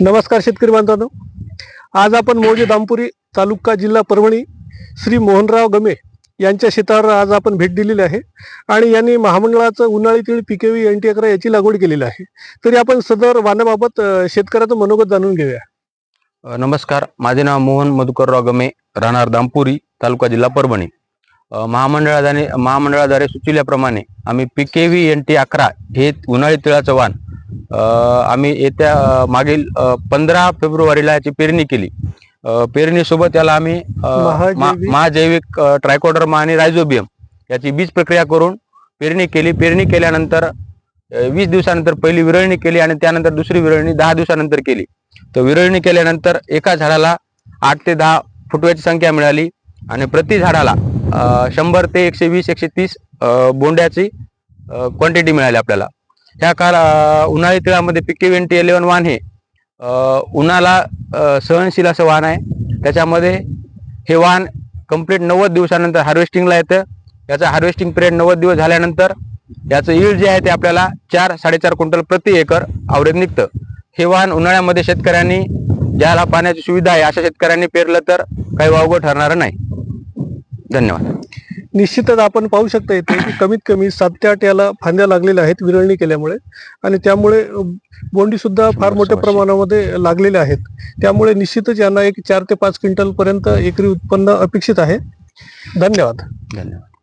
नमस्कार शेतकरी बांधवांनो. आज आपण मौजे दामपुरी तालुका जिल्हा परभणी श्री मोहनराव गमे यांच्या शेतावर आज आपण भेट दिलेली आहे. आणि यांनी महामंडळाचं उन्हाळी तीळ पिकेवी एन टी अकरा याची लागवड केलेली आहे. तरी आपण सदर वाहनाबाबत शेतकऱ्याचं मनोगत जाणून घेऊया. नमस्कार. माझे नाव मोहन मधुकरराव गमे राहणार दामपुरी तालुका जिल्हा परभणी. महामंडळाद्वारे महामंडळाने महामंडळाद्वारे सुचविल्याप्रमाणे आम्ही P K V N T अकरा हे उन्हाळी तिळाचं वाण आम्ही येत्या मागील पंधरा फेब्रुवारीला याची पेरणी केली. पेरणीसोबत याला आम्ही महाजैविक- ट्रायकोडर्मा आणि रायझोबियम याची बीज प्रक्रिया करून पेरणी केली. पेरणी केल्यानंतर वीस दिवसानंतर पहिली विरळणी केली आणि त्यानंतर दुसरी विरळणी दहा दिवसानंतर केली. तर विरळणी केल्यानंतर एका झाडाला आठ ते दहा फुटव्याची संख्या मिळाली आणि प्रति झाडाला शंभर ते एकशे वीस एकशे तीस बोंड्याची क्वांटिटी मिळाली आपल्याला. ह्या काळ उन्हाळी तिळामध्ये पिके वेंटी इलेवन वाहन हे. उन्हाला सहनशील असं वाहन आहे. त्याच्यामध्ये हे वाण कंप्लीट नव्वद दिवसानंतर हार्वेस्टिंगला येतं. याचा हार्वेस्टिंग पिरियड नव्वद दिवस झाल्यानंतर याचं yield जे आहे ते आपल्याला चार साडेचार क्विंटल प्रति एकर आवरेज निघतं. हे वाहन उन्हाळ्यामध्ये शेतकऱ्यांनी ज्याला पाण्याची सुविधा आहे अशा शेतकऱ्यांनी पेरलं तर काही वावगं ठरणार नाही. धन्यवाद. निश्चितच आपण पाहू शकता येते की कमीत कमी सात ते आठ याला फांद्या लागलेल्या आहेत विरळणी केल्यामुळे. आणि त्यामुळे बोंडी सुद्धा फार मोठ्या. प्रमाणामध्ये लागलेल्या आहेत. त्यामुळे निश्चितच यांना एक चार ते पाच क्विंटल पर्यंत एकरी उत्पन्न अपेक्षित आहे. धन्यवाद. धन्यवाद.